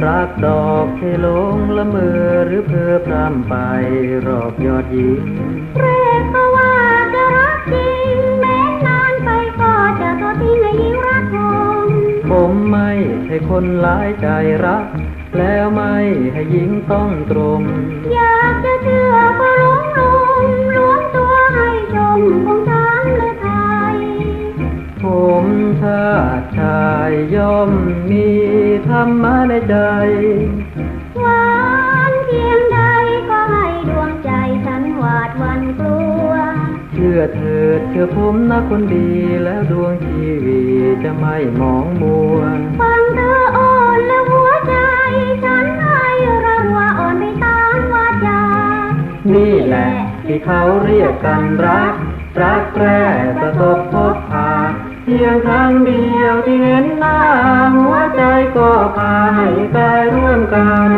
กดอกเทลงละเมอหรือเพอพรำไปรอบยอดหญิงเรกก็ว่าจะรักจริงแม้นานไปก็จะทอดทิ้งให้ยิ่งรักคงผมไม่ให้คนหลายใจรัก แล้วไม่ให้หญิงต้องตรง อยากจะเชื่อก็ห ผมชาติชายย่อมมีธรรมะในใจ หวานเพียงใดก็ให้ดวงใจฉันหวาดหวันกลัว เชื่อเถิดเชื่อผมนะคนดีแล้วดวงชีวิตจะไม่มองมัวฟังเธออ่อนและหัวใจ ฉันให้ระรัวอ่อนไปตามวาจา นี่แหละที่เขาเรียกกันรัก รักแรกประสบพบพา เพียงครั้งเดียวที่เห็นหน้าหัวใจก็พาให้กายร่วมกัน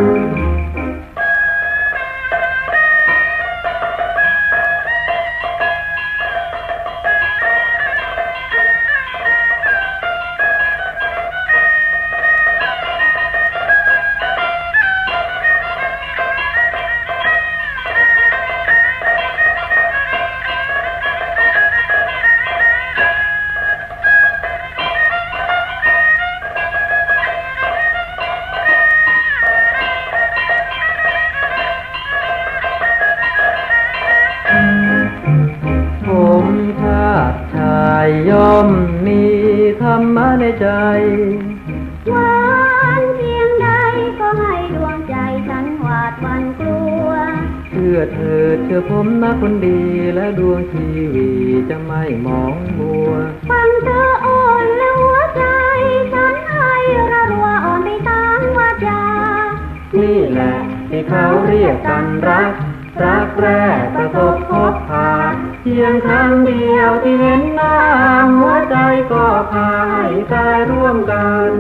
ยย่อมมีธรรมะในใจ หวานเพียงใดก็ให้ดวงใจฉันหวาดหวันกลัว เชื่อเถิดเชื่อผมนะคนดีและดวงชีวิตจะไม่มองมัว ฟังเธออ่อนและหัวใจ ฉันให้ระรัวอ่อนไปตามวาจา นี่แหละที่เขาเรียกกันรัก รักแรกประสบพบ พาเพียงครั้งเดียวที่เห็นหน้าหัวใจก็พาให้กายร่วมกัน